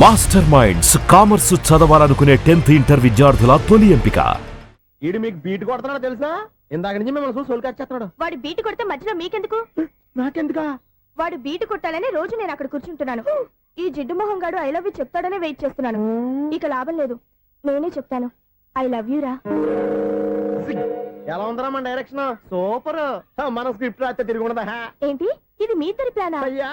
Master minds commerce చదవాలనుకునే tenth inter విద్యార్థుల తొలి ఎంపిక. ఈడు మీకు బీట్ కొడుతున్నాడు తెలుసా? ఇందాక నుంచి మిమ్మల్ని చూసి సోల్ కచ్చేస్తున్నాడు వాడు బీటు కొడితే మధ్యలో మీకెందుకు? నాకెందుకా? వాడు బీటు కొట్టాలని రోజు నేను అక్కడ కూర్చుంటున్నాను. ఈ జిడ్డు మొహం గాడు ఐ లవ్ యూ చెప్తాడనే వెయిట్ చేస్తున్నాను. ఇక లాభం లేదు. నేనే చెప్తాను. ఐ లవ్ యూ రా. ఎలా ఉందరా మన డైరెక్షన్? సూపర్. మన స్క్రిప్ట్ రాస్తే తిరిగి ఉండదా. ఏంటి? ఇది మీ ఇద్దరి ప్లానా? అయ్యా.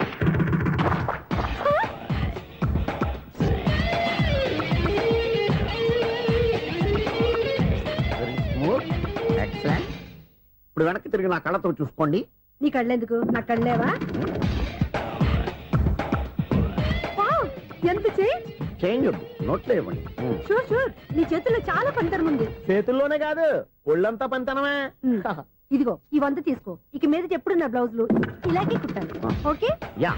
ఇప్పుడు వెనక్కి తిరిగి నా కళ్ళతో చూసుకోండి. నీ కళ్ళెందుకు? నా కళ్ళేవా? వావ్, ఎంత చేంజ్ చేంజ్ వద్దు నోట్లో ఇవ్వండి. Sure sure. నీ చేతుల్లో చాలా పంతరం ఉంది. చేతుల్లోనే కాదు ఒళ్ళంతా పంతనమే ఉమ్. ఇదిగో ఈ వంద తీసుకో. ఇక మీద ఎప్పుడు నా బ్లౌజులు? ఇలాగే కుట్టాను ఆ. ఓకే? యా.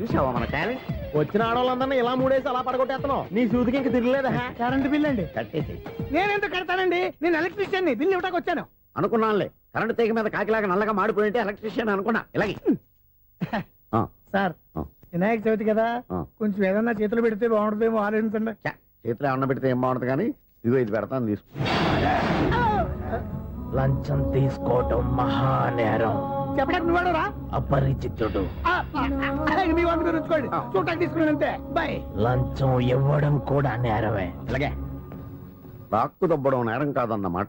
చూసావా మన టాలెంట్ వచ్చిన ఆడవాళ్ళందరినీ ఇలా మూడేసి అలా పడగొట్టేస్తున్నావు. నీ సూదికి ఇంక తిరగలేదా? కరెంట్ బిల్ అండి. కట్టేసి నేను ఎందుకు కడతానండి? నేను ఎలక్ట్రీషియన్ని. బిల్లు ఇవ్వడానికి వచ్చాను. అనుకున్నానులే. కరెంట్ తీగ మీద కాకిలాగా నల్లగా మాడిపోయింటే ఎలక్ట్రీషియన్ అనుకున్నా. ఇలాగే. ఆ, సార్. వినాయక చవితి కదా. కొంచెం ఏదన్నా చేతులు పెడితే బాగుంటుందేమో ఆలోచించండి. చేతిలో అన్న పెడితే ఏం బాగుంటుంది కానీ ఇదిగో ఇది పెడతాను తీసుకో. లంచం తీసుకోవటం మహానేరం. చెప్పడానికి నువ్వాడరా అపరిచితుడు. మీ చూడటానికి బాయ్. లంచం ఇవ్వడం కూడా నేరమే. ఇలాగే రాక్కు దబ్బడం నేరం కాదన్నమాట.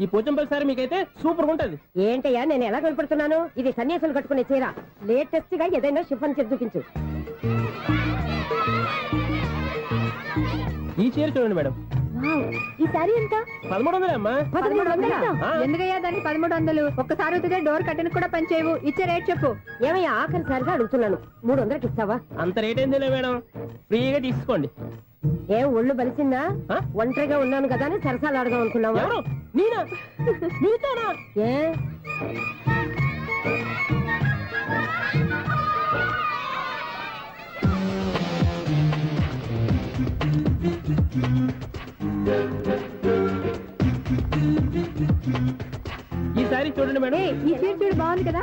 ఈ పోచంపల్లి సారి మీకైతే సూపర్ ఉంటది ఏంటయ్యా నేను ఎలా కనపడుతున్నాను? ఇది సన్యాసులు కట్టుకునే చీర. లేటెస్ట్గా ఏదైనా షిఫన్ చేసి చూపించు. ఈ చీర చూడండి మేడం. ఈ సారీ ఎంత? పదమూడు వందలే? అమ్మా పదమూడు వందలా? ఆ. ఎందుకయ్యా దానికి పదమూడు వందలు? ఒక్కసారి అవుతుందే డోర్ కట్టను కూడా పనిచేయవు ఇచ్చే రేట్ చెప్పు. ఏమయ్యా ఆఖరిసారిగా అడుగుతున్నాను. మూడు వందలకి ఇస్తావా? అంత రేట్ ఏందిలే మేడం. ఫ్రీగా తీసుకోండి. ఏం ఒళ్ళు బలిసిందా? ఒంటరిగా ఉన్నాను కదా అని సరసాలు అడదాం అనుకున్నావా? నేనా? నీతోనా? ఏ? ఈ సారీ చూడండి మేడం. ఈ చీర చూడు బాగుంది కదా?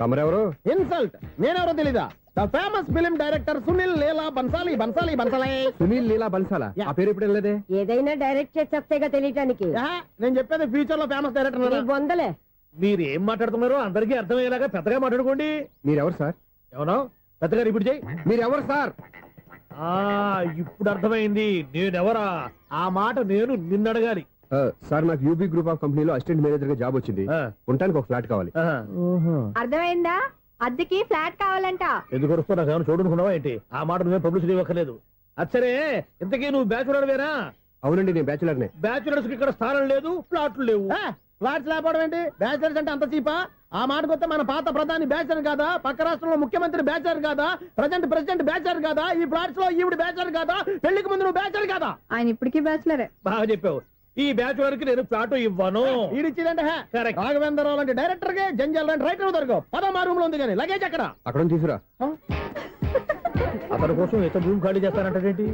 తమరెవరు? ఇన్సల్ట్. నేనెవరో తెలీదా? The famous film director Sunil Leela Bansali Bansali Bansali. Sunil Leela Bansala. ఆ పేరు ఇప్పుడు వెళ్ళలేదే? ఏదైనా డైరెక్ట్ చేసేస్తేగా తెలియటానికి. నేను చెప్పేది ఫ్యూచర్లో ఫేమస్ డైరెక్టర్ బొందలే మీరు ఏం మాట్లాడుతున్నారో అందరికీ అర్థమయ్యేలాగా పెద్దగా మాట్లాడుకోండి. మీరెవరు సార్? ఎవరో? పెద్దగా రిపీట్ చేయి మీరెవరు సార్? ఆ ఇప్పుడు అర్థమైంది. నేనెవరా? ఆ మాట నేను నిన్ను అడగాలి సార్ నాకు యూబీ గ్రూప్ ఆఫ్ కంపెనీలో అసిస్టెంట్ మేనేజర్గా జాబ్ వచ్చింది. ఆ, ఉండటానికి ఒక ఫ్లాట్ కావాలి. ఆహా. అర్థమైందా? అద్దెకి ఫ్లాట్ కావాలంట. ఎందుకు వస్తున్నా ఏమైనా చూడనుకున్నావా ఏంటి? ఆ మాట నువ్వే పబ్లిసిటీ ఇవ్వక్కర్లేదు. అచ్చరే ఇంతకీ నువ్వు బ్యాచులర్ వేరా అవునండి నేను బ్యాచులర్ నే. బ్యాచులర్స్కి ఇక్కడ స్థానం లేదు ప్లాట్లు లేవు. ఫ్లాట్స్ లేకపోవడం ఏంటి? బ్యాచులర్స్ అంటే అంత చీపా? ఆ మాటకొస్తే మన పాత ప్రధాని బ్యాచర్ కాదా? పక్క రాష్ట్రంలో ముఖ్యమంత్రి బ్యాచర్ కాదా? ప్రజెంట్ ప్రెసిడెంట్ బ్యాచర్ కాదా? ఈ ఫ్లాట్స్లో ఈవిడ బ్యాచర్ కాదా? పెళ్ళికి ముందు నువ్వు బ్యాచర్ కాదా? ఆయన ఇప్పటికీ బ్యాచులరే బాగా చెప్పావు. ఈ బ్యాచులర్కి నేను ఫ్లాట్ ఇవ్వను. ఇడిచిందంటే రాఘవేంద్రరావు లాంటి డైరెక్టర్కి జంజల్ లాంటి రైటర్ దొరకవు. పద మా రూమ్లో ఉంది కానీ లగేజ్ అక్కడ అక్కడ తీసుకురా. అతని కోసం ఎంత భూమి ఖాళీ చేస్తానంటే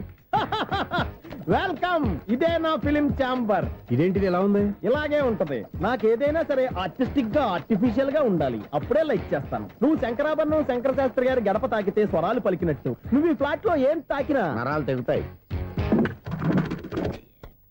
వెల్కమ్ ఇదే నా ఫిలిం ఛాంబర్ ఇదేంటిది ఎలా ఉంది? ఇలాగే ఉంటది. నాకు ఏదైనా సరే ఆర్టిస్టిక్గా ఆర్టిఫిషియల్గా ఉండాలి. అప్పుడే లైక్ చేస్తాను. నువ్వు శంకరాభరణం శంకర శాస్త్రి గారి గడప తాకితే స్వరాలు పలికినట్టు. నువ్వు ఈ ఫ్లాట్లో ఏం తాకినా? నరాలు తెగుతాయి.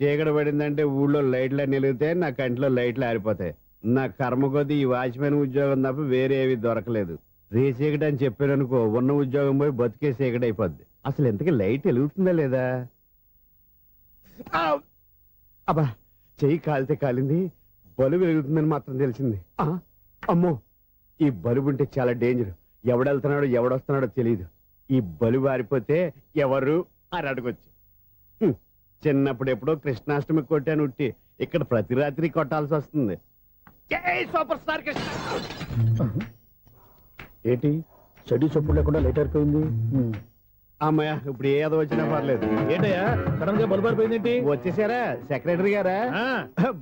చీకటి పడిందంటే ఊళ్ళో లైట్లు అన్ని వెలిగితే నా కంటిలో లైట్లు ఆరిపోతాయి. నా కర్మ కొద్దీ ఈ వాచ్మెన్ ఉద్యోగం తప్ప వేరే ఏవి దొరకలేదు. రే చీకటి అని చెప్పారనుకో ఉన్న ఉద్యోగం పోయి బతికే చీకటి అయిపోద్ది. అసలు ఎంతకీ లైట్ వెలుగుతుందా లేదా! అబ్బా చెయ్యి కాలితే కాలింది బలుబు వెలుగుతుందని మాత్రం తెలిసింది! అమ్మో! ఈ బలుబు ఉంటే చాలా డేంజర్. ఎవడెళ్తున్నాడో ఎవడొస్తున్నాడో తెలియదు ఈ బలుబు ఆరిపోతే ఎవరు అని అడగొచ్చు. చిన్నప్పుడు ఎప్పుడో కృష్ణాష్టమి కొట్టాను ఉట్టి. ఇక్కడ ప్రతి రాత్రి కొట్టాల్సి వస్తుంది. Super star Krishna. ఏంటి? చెడు చప్పుడు లేకుండా లేట్ అయిపోయింది. అమ్మయ్య ఇప్పుడు ఏదో వచ్చినా పర్లేదు. ఏంటయ్యా? సడన్గా బల్బు అయిపోయింది వచ్చేసారా? సెక్రటరీ గారా?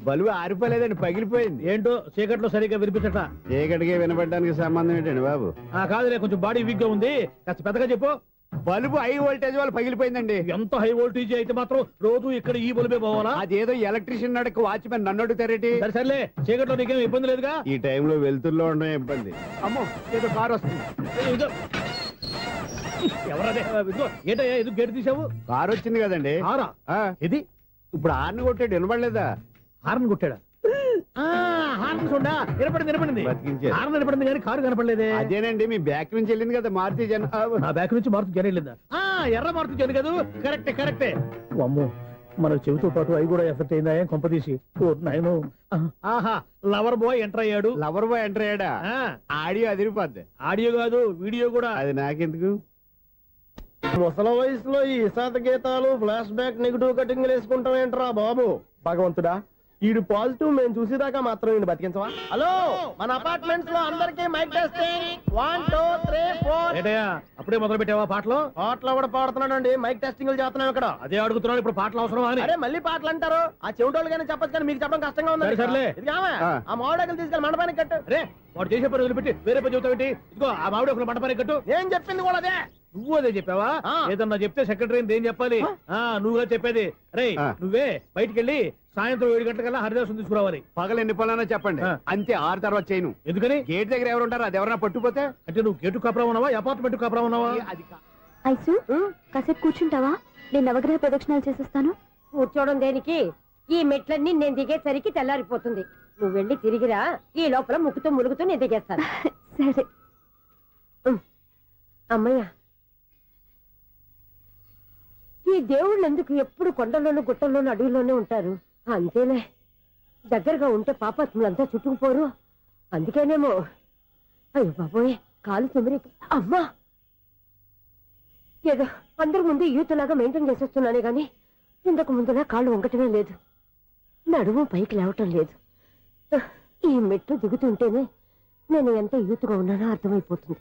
బలువు ఆరిపోలేదండి పగిలిపోయింది. ఏంటో చీకట్లో సరిగ్గా వినిపించట చీకటిగా వినబడడానికి సంబంధం ఏంటండి బాబు? ఆ కాదులే కొంచెం బాడీ వీక్గా ఉంది. కాస్త పెద్దగా చెప్పు. బల్బు హై వోల్టేజ్ వాళ్ళు పగిలిపోయిందండి. ఎంత హై వోల్టేజ్ అయితే మాత్రం రోజు ఇక్కడ ఈ బల్బే పోవాలా? అదేదో ఎలక్ట్రీషియన్ నడక వాచ్మెన్ నన్ను అడుగుతారేటి సరే సర్లే చీకట్లో నీకేం ఇబ్బంది లేదుగా? ఈ టైంలో వెళ్తుల్లో ఉండడం ఇబ్బంది. అమ్మో ఏదో కారు వస్తుంది. ఇదిగో. ఎవరదే? ఇదిగో, ఏంటయ్యా ఎందుకు గేట్ తీసావు కారు వచ్చింది కదండి. ఆరా ఇది? ఇప్పుడు ఆర్ని కొట్టాడు వినబడలేదా హార్న్ కొట్టాడా? హార్న్ చూడా నిలబడింది నిలబడింది. బతికించారు. హార్న్ నిలబడింది కానీ కారు కనపడలేదే. అదేనండి మీ బ్యాక్ నుంచి వెళ్ళింది కదా మారుతి జన ఆ, నా బ్యాక్ నుంచి మారుతు ఆ ఎర్ర మారుతు జన కదా. కరెక్టే కరెక్టే. అమ్మో మన చెవితో పాటు అవి కూడా ఎఫెక్ట్ అయిందా? ఏం కొంపదీసి ఓ నాయనో. ఆహా లవర్ బాయ్ ఎంటర్ అయ్యాడు. లవర్ బాయ్ ఎంటర్ అయ్యాడా? ఆ, ఆడియో అదిరిపోద్ది. ఆడియో కాదు వీడియో కూడా. అది నాకెందుకు? ముసల వయసులో ఈ ఇసాత గీతాలు ఫ్లాష్ బ్యాక్ నెగిటివ్ కటింగ్ వేసుకుంటాం ఏంట్రా బాబు? భగవంతుడా? ఈడు పాజిటివ్ మేము చూసేదాకా మాత్రం ఈయన బతికించవా? హలో మన అపార్ట్మెంట్స్లో అందరికి mike testing one two three four అప్పుడే మొదలు పెట్టావా పాటలు? పాటలు కూడా పాడుతున్నాడు అండి మైక్ టెస్టింగ్ చేస్తున్నాం ఇక్కడ. అదే అడుగుతున్నాడు ఇప్పుడు పాటలు అవసరం అని. అరే మళ్ళీ పాటలు అంటారు. ఆ చెవిటోళ్ళు కానీ చెప్పచ్చు కానీ మీకు చెప్పడం కష్టంగా ఉంది సర్లే. ఆ. ఆ మామిడాకులు తీసుకెళ్ళి మండపానికి కట్టు. రే వాడు చేసే పని వదిలిపెట్టి వేరే పని చెబుతావు ఇదిగో ఆ మామిడి ఒకరు మండపానికి కట్టు. నేను చెప్పింది కూడా అదే? నువ్వు అదే చెప్పావా? ఏదన్నా చెప్తే సెక్రటరీ ఏం చెప్పాలి? ఆ. నువ్వుగా చెప్పేది. రే. నువ్వే బయటికి వెళ్ళి సాయంత్రం ఏడు గంటలకల్లా హరిదాసం తీసుకురావాలి. పగలు ఎన్ని పనులన్నా చెప్పండి. అంతే ఆరు తర్వాత చేయను. ఎందుకని? గేట్ దగ్గర ఎవరు ఉంటారు? అది ఎవరన్నా పట్టుపోతే అంటే నువ్వు గేటు కాపురా ఉన్నావా? అపార్ట్మెంట్ కాపురా ఉన్నావా? ఐసు కాసేపు కూర్చుంటావా? నేను నవగ్రహ ప్రదక్షిణాలు చేసేస్తాను. కూర్చోవడం దేనికి? ఈ మెట్లన్నీ నేను దిగేసరికి తెల్లారిపోతుంది. నువ్వు వెళ్ళి తిరిగిరా ఈ లోపల ముక్కుతూ ములుగుతూ నేను దిగేస్తాను. సరే. అమ్మయ్య. దేవుళ్ళు ఎందుకు ఎప్పుడు కొండల్లోనూ గుట్టల్లోనూ అడవిలోనే ఉంటారు? అంతేలే. దగ్గరగా ఉంటే పాపాత్ములంతా చుట్టుకుపోరు. అందుకేనేమో. అయ్యో బాబోయ్ కాలు తొమ్మిరి అమ్మా! ఏదో అందరి ముందు యూత్లాగా మెయింటైన్ చేసేస్తున్నానే గాని ఇంతకు ముందులా కాళ్ళు వంకటమే లేదు. నడుము పైకి లేవటం లేదు. ఈ మెట్లు దిగుతుంటేనే నేను ఎంత యూత్గా ఉన్నానో అర్థమైపోతుంది.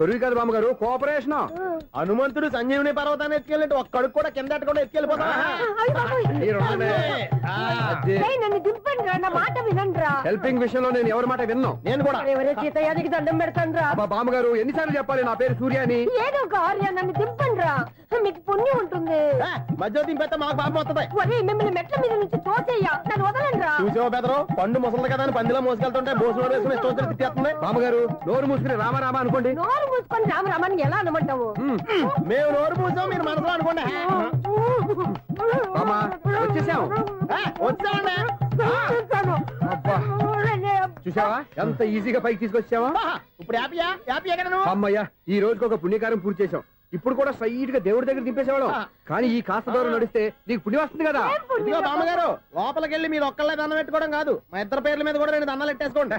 కరువు కాదు బామ్మగారు కోఆపరేషన్. హనుమంతుడు సంజీవుని పర్వతాన్ని ఎత్తుకెళ్ళినట్టు ఒక్కడికి కూడా కింద కూడా ఎత్తుకెళ్ళిపోతా. నన్ను దింపండి రా నా మాట వినండి రా హెల్పింగ్ విషయంలో నేను ఎవరి మాట విన్నాను నేను కూడా. ఎవరే దండం పెడతాను రా బామ్మగారు ఎన్నిసార్లు చెప్పాలి నా పేరు సూర్య అని ఏదో ఒక ఆర్య నన్ను దింపండి రా మీకు పుణ్యం ఉంటుంది. మధ్య దింపేస్తే మాకు పాపం వస్తుంది. ఒరే మిమ్మల్ని మెట్ల మీద నుంచి తోసేయ్యా. నన్ను వదలండి రా చూసావా బెదరు? పండు ముసలి కదా అని పందిలో మోసుకెళ్తుంటే వేసుకుని తిట్టేస్తుంది. బామ్మగారు నోరు మూసుకుని రామ రామ అనుకోండి. నోరు మూసుకొని రామరామని ఎలా అనమంటావు? మేము నోరు పూసాం మీరు మనసులో అనుకోండి. వచ్చేసాం. వచ్చామండి చూసావా? ఎంత ఈజీగా పైకి తీసుకొచ్చావా? ఇప్పుడు హ్యాపీయా హ్యాపీ ఎక్కడ నువ్వు? అమ్మయ్యా ఈ రోజుకి ఒక పుణ్యకారం పూర్తి చేసాం ఇప్పుడు కూడా స్ట్రైట్గా దేవుడి దగ్గర దింపేసేవాళ్ళం. కానీ ఈ కాస్త దూరం నడిస్తే నీకు పుణ్యం వస్తుంది కదా? బామ్మగారు లోపలికి వెళ్ళి మీరు ఒక్కళ్ళే దండం పెట్టుకోవడం కాదు. మా ఇద్దరు పేర్ల మీద కూడా రెండు దండాలు ఎట్టేసుకోండి.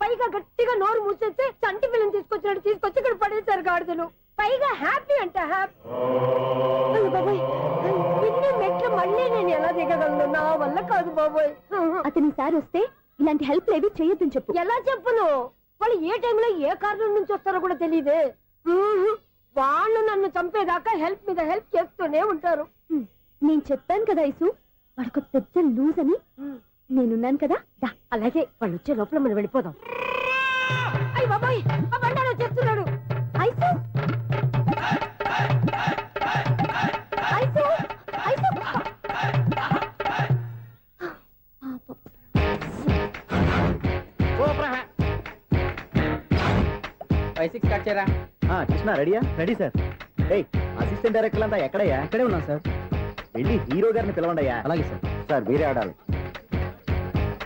పైగా గట్టిగా నోరు మూసేస్తే చంటి పిల్లని తీసుకొచ్చినట్టు తీసుకొచ్చి ఇక్కడ పడేశారు గాడిదలు. పైగా హ్యాపీ అంట హ్యాపీ ఇన్ని మెట్లు మళ్ళీ నేను ఎలా దిగగలను? నా వల్ల కాదు బాబోయ్. అతని సారి వస్తే ఇలాంటి హెల్ప్ లేవి చేయొద్దని చెప్పు. ఎలా చెప్పును? వాళ్ళు ఏ టైంలో ఏ కారణం నుంచి వస్తారో కూడా తెలియదే వాళ్ళు నన్ను చంపేదాకా హెల్ప్ మీద హెల్ప్ చేస్తూనే ఉంటారు. నేను చెప్పాను కదా ఐసు వాడికి పెద్ద లూజ్ అని నేనున్నాను కదా? దా అలాగే వాళ్ళు వచ్చే లోపల మనం వెళ్ళిపోదాం. అయ్య బాబాయ్ ఆ బండారు వచ్చేస్తున్నాడు. ఐసు! ఐసు! ఐసు! పాపం. ఫైవ్ సిక్స్ కట్ చేయరా? కృష్ణ రెడీయా? Ready sir. ఏయ్ అసిస్టెంట్ డైరెక్టర్ అంతా ఎక్కడయ్యా? ఇక్కడే ఉన్నాం సార్. వెళ్ళి హీరో గారిని పిలవండి అయ్యా అలాగే సార్. సార్ మీరే ఆడాలి.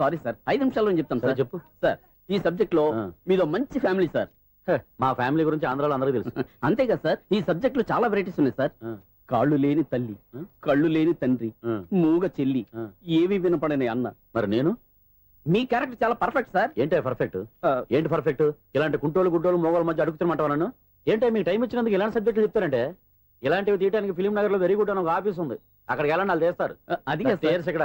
సారీ సార్ ఐదు నిమిషాల్లో చెప్తాను సరే చెప్పు. సార్ ఈ సబ్జెక్ట్లో. మీదో మంచి ఫ్యామిలీ సార్. మా ఫ్యామిలీ గురించి ఆంధ్రాలో అందరికీ తెలుసు. అంతే కదా సార్ ఈ సబ్జెక్ట్లో చాలా వెరైటీస్ ఉన్నాయి సార్. కాళ్ళు లేని తల్లి. కళ్ళు లేని తండ్రి మూగ చెల్లి. ఏవి వినపడని అన్న. మరి నేను? మీ క్యారెక్టర్ చాలా పర్ఫెక్ట్ సార్. ఏంటే పర్ఫెక్ట్. ఏంటి పర్ఫెక్ట్ ఇలాంటి కుంటోళ్ళు గుడ్డోళ్ళు మోగోళ్ళ మధ్య అడుగుతున్నమాట నన్ను? ఏంటే మీకు టైం ఇచ్చినందుకు ఇలాంటి సబ్జెక్టులు చెప్తారంటే? ఇలాంటివి తీయడానికి ఫిలిం నగర్లో వెరీ గుడ్ అని ఒక ఆఫీస్ ఉంది. అక్కడికి వెళ్ళండి వాళ్ళు చేస్తారు. అది ఇక్కడ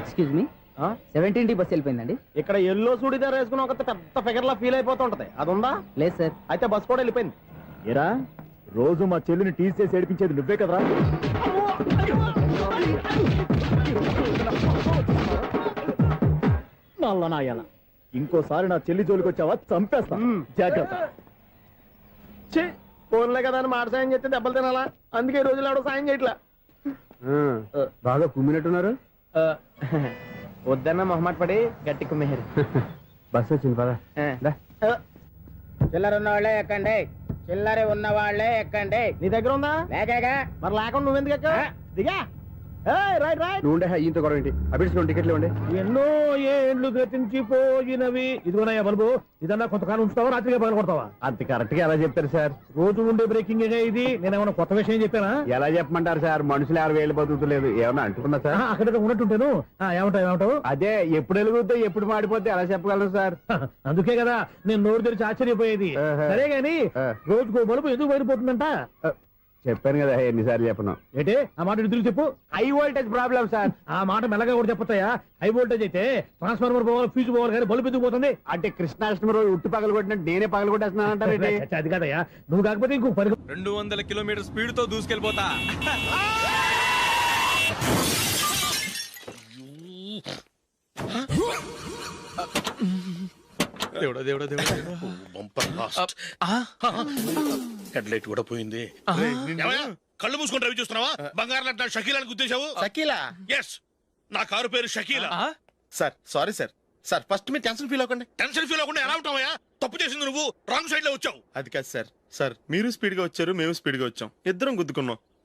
Excuse me seventeen D bus వెళ్ళిపోయిందండి. ఇక్కడ ఎల్లో చూడిదార్ వేసుకుని ఒక పెద్ద ఫిగర్ లా ఫీల్ అయిపోతుంటది అది ఉందా లేదు సార్ అయితే బస్ కూడా వెళ్ళిపోయింది. ఏరా రోజు మా చెల్లిని టీస్ చేసి ఏడిపించేది నువ్వే కదరా? నల్ల నాయాల ఇంకోసారి నా చెల్లి జోలికి వచ్చావా? చంపేస్తా. జాగ్రత్త. ఛీ, ఫోన్లే కదా అని మాట సాయం చేస్తే దెబ్బలు తినాలా? అందుకే ఈ రోజులు ఎవడో సాయం చేయట్లా. బాగా కుమ్మినట్టున్నారు? వద్దన్న మొహమాట పడి గట్టి కుమ్మేహారు బస్ వచ్చింది పదా. చిల్లర ఉన్న వాళ్ళే ఎక్కండి. చిల్లర ఉన్న వాళ్ళే ఎక్కండి. నీ దగ్గర ఉందా? లేకగా. మరి లేకుండా నువ్వెందుకు ఎక్కావు? దిగా. Right right. నువ్వు ఉండే ఈయంతో గొడవ ఏంటి? అభిడ్చుకోండి టికెట్లు ఇవ్వండి. ఎన్నో ఏండ్లు గతించిపోయినవి. ఇదిగోనయ్యా బల్బు ఇదన్నా కొంతకాలం ఉంచుతావా రాత్రిగా పగల కొడతావా? అంత కరెక్ట్గా ఎలా చెప్తారు సార్? రోజు ఉండే బ్రేకింగ్ ఇది? నేనేమన్నా కొత్త విషయం చెప్పానా? ఎలా చెప్పమంటారు సార్? మనుషులు ఎవరు వేలు బతుకుతలేదు. ఏమన్నా అంటున్నా సార్? అక్కడ ఉన్నట్టుంటాను. ఏమంటావు ఏమంటావు? అదే ఎప్పుడు వెలుగుతో ఎప్పుడు మాడిపోతే ఎలా చెప్పగలరు సార్? అందుకే కదా నేను నోరు తెరిచి ఆశ్చర్యపోయేది. సరే గాని. రోజుకో బలుపు ఎందుకు బయటపోతుందంట చెప్పాను కదా ఎన్నిసార్లు చెప్పను. ఏంటి? ఆ మాట తిరిగి చెప్పు. హై వోల్టేజ్ ప్రాబ్లం సార్ ఆ మాట మెల్లగా కూడా చెప్పతాయా హై వోల్టేజ్ అయితే ట్రాన్స్ఫార్మర్ పోవాలి ఫ్యూజ్ పోవాలి కానీ బల్బు ఎందుకు పోతుంది? అంటే కృష్ణాష్టమి రోజు ఉట్టు పగలు కొట్టినట్టు నేనే పగలు కొట్టేస్తున్నానంటారేంటి చచ్చ, అది కాదయ్యా. నువ్వు కాకపోతే ఇంకో పని రెండు వందల కిలోమీటర్ స్పీడ్తో దూసుకెళ్ళిపోతా దేవుడా దేవుడా దేవుడా. Bumper last. హెడ్లైట్ కూడా పోయింది. ఏమయ్య? కళ్ళు మూసుకొని రవి చూస్తున్నావా? బంగారం లాంటి షకీలాని గుద్దేశావు? షకీలా? ఎస్ నా కారు పేరు Shakeela. Sir sorry sir. Sir first మీరు టెన్షన్ ఫీల్ అవ్వకండి. టెన్షన్ ఫీల్ అవ్వకుండా ఎలా ఉంటావయ్యా? తప్పు చేసింది నువ్వు రాంగ్ సైడ్లో వచ్చావు. అది కాదు సార్. సార్ మీరు స్పీడ్గా వచ్చారు మేము స్పీడ్గా వచ్చాం. ఇద్దరం గుద్దుకున్నాం.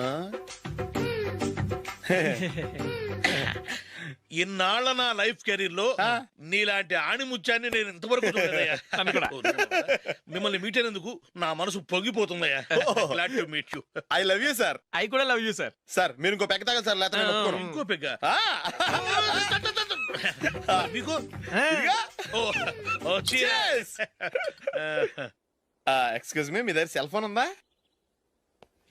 ఆ? ఇన్నాళ్ళ నా లైఫ్ కెరీర్లో నీలాంటి ఆణిముత్యాన్ని నేను ఇంతవరకు చూడలేదయ్యా. మిమ్మల్ని మీట్ అయినందుకు నా మనసు పొంగిపోతుందయ్యా. Glad to meet you I love you sir I కూడా లవ్ యూ సార్ సార్ మీరు ఇంకో పెక్క తాగండి సార్ లేకపోతే నేను ఒప్పుకోను. ఇంకో పెగ్గ. ఆ. మీకు? ఇదిగా. ఓ ఓ cheers. ఆ, ఎక్స్క్యూజ్ మీ మీ దగ్గర సెల్ ఫోన్ ఉందా?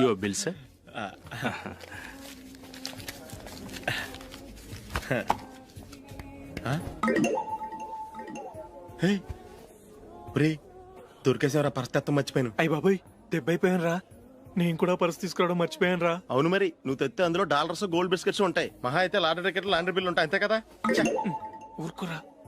యువర్ బిల్ సార్ ఒరే దొరికేసేవరా పరిస్థితి మర్చిపోయాను. అయ్య బాబాయ్ దెబ్బైపోయాను రా నేను కూడా పర్స్ తీసుకురావడం మర్చిపోయాను రా అవును మరి నువ్వు తెస్తే అందులో డాలర్స్ గోల్డ్ బిస్కెట్స్ ఉంటాయి. మహా అయితే లాటరీ టికెట్ లాండ్రీ బిల్లు ఉంటాయి అంతే కదా? ఊరుకురా.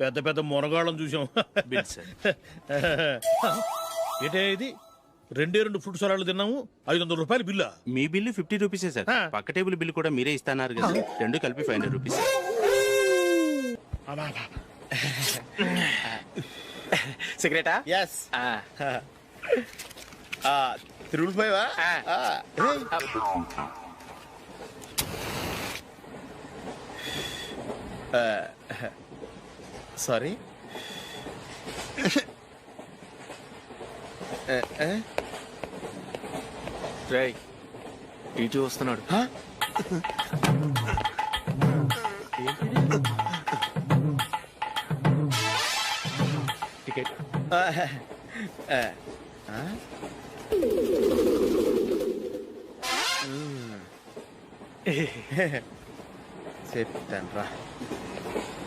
పెద్ద పెద్ద మునగాళ్ళం చూసాం ఏంటే ఇది? రెండే రెండు ఫుడ్ సలాడ్లు తిన్నాము ఐదు వందల రూపాయలు బిల్లా. మీ బిల్లు ఫిఫ్టీ రూపీసే సార్. ఆ. పక్క టేబుల్ బిల్ కూడా మీరే ఇస్తాన్నారు కదా రెండు కలిపి ఫైవ్ హండ్రెడ్ రూపీస్. సిగరెటా? ఎస్ త్రిబుల్ ఫైవ్ సారీ రై ఇటు వస్తున్నాడు. టికెట్ చెప్తాను రా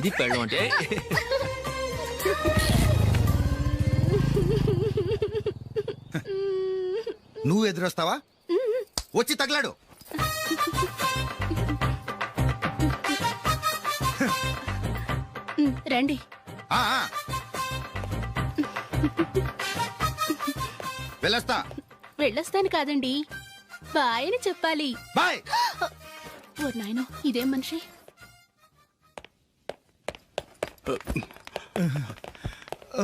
ఇది పెళ్ళం అంటే. నువ్వు ఎదురొస్తావా? వచ్చి తగలాడు. రండి. వెళ్ళొస్తా. వెళ్ళొస్తాను కాదండి. బాయ్ అని చెప్పాలి. బాయ్. ఓ నాయనో ఇదేం మనిషి?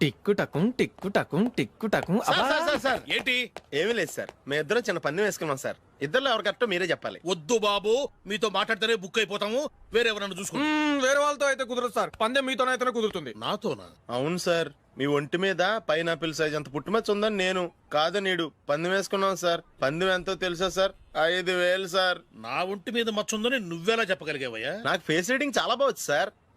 టిక్కు టకుం టిక్కు టకుం టిక్కు టకుం సార్, సార్, సార్, సార్. ఏంటి? ఏమీ లేదు సార్. మేము ఇద్దరం చిన్న పందెం వేసుకున్నాం సార్. ఇద్దరు ఎవరు కరెక్టో మీరే చెప్పాలి. వద్దు బాబు మీతో మాట్లాడితేనే బుక్ అయిపోతాము. వేరెవరన్నా చూసుకోండి. వేరే వాళ్ళతో అయితే కుదరదు సార్. పందెం మీతోనైతేనే కుదురుతుంది. నాతోనా? అవును సార్. మీ ఒంటి మీద పైనాపిల్ సైజ్ అంత పుట్టుమచ్చ ఉందని నేను కాదు నీడు. పందెం వేసుకున్నాం సార్. పందెం ఎంతో తెలుసా సార్? ఐదు వేలు సార్. నా ఒంటి మీద మచ్చ ఉందని నువ్వెలా చెప్పగలిగావయ్యా? నాకు ఫేస్ రీడింగ్ చాలా బాగుంది సార్.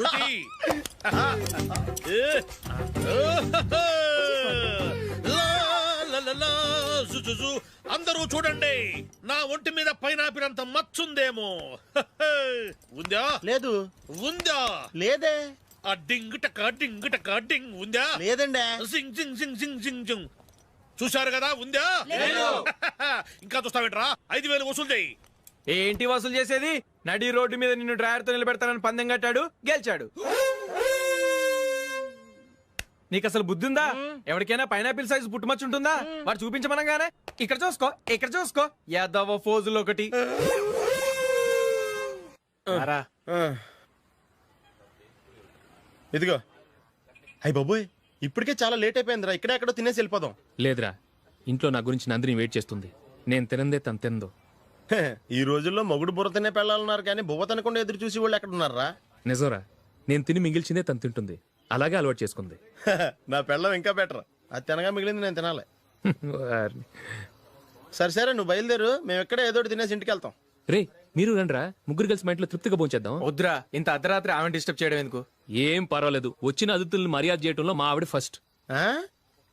శృతి. ఏ. లా, లా, లా, లా, జు, జు, జు. అందరూ చూడండి. నా ఒంటి మీద పైనాపినంత మచ్చుందేమో. ఉందా? లేదు. ఉందా? లేదే. ఆ డింగ్ టక డింగ్ టక డింగ్ ఉందా? లేదండి. సింగ్ సింగ్ సింగ్ సింగ్ సింగ్ సింగ్. చూశారు కదా? ఉందా? ఇంకా చూస్తావేంట్రా? ఐదు వేలు వసూలు చేయి. ఏంటి వసూలు చేసేది? నడి రోడ్డు మీద నిన్ను డ్రైవర్తో నిలబెడతానని పందెం కట్టాడు గెలిచాడు. నీకు అసలు బుద్ధి ఉందా ఎవరికైనా పైనాపిల్ సైజ్ పుట్టుమచ్చు ఉంటుందా? వాడు చూపించమనగానే. ఇక్కడ చూసుకో ఇక్కడ చూసుకో. యాదవ ఫోజులు ఒకటి. ఇదిగో. అయ్యి బాబోయ్ ఇప్పటికే చాలా లేట్ అయిపోయిందిరా. ఇక్కడే ఎక్కడో తినేసి వెళ్ళిపోదాం. లేదురా ఇంట్లో నా గురించి నందిని వెయిట్ చేస్తుంది. నేను తినందే తను తిందో ఈ రోజుల్లో మొగుడు బుర్ర తినే పెళ్ళాలన్నారు కానీ బువ్వ తినకుండా ఎదురు చూసి వాళ్ళు ఎక్కడ ఉన్నారా నిజంరా. నేను తిని మిగిల్చిందే తను తింటుంది. అలాగే అలవాటు చేసుకుంది. నా పెళ్ళం ఇంకా బెటర్ అది తినగా మిగిలింది నేను తినాలి. వారిని. సరే సరే నువ్వు బయలుదేరు. మేము ఎక్కడే ఏదో ఒకటి తినేసి ఇంటికి వెళ్తాం. రే మీరు రండ్రా. ముగ్గురు కలిసి మా ఇంట్లో తృప్తిగా పోంచేద్దాం వద్దురా ఇంత అర్ధరాత్రి ఆమె డిస్టర్బ్ చేయడం ఎందుకు? ఏం పర్వాలేదు. వచ్చిన అతిథుల్ని మర్యాద చేయడంలో మా ఆవిడ ఫస్ట్ ఆ?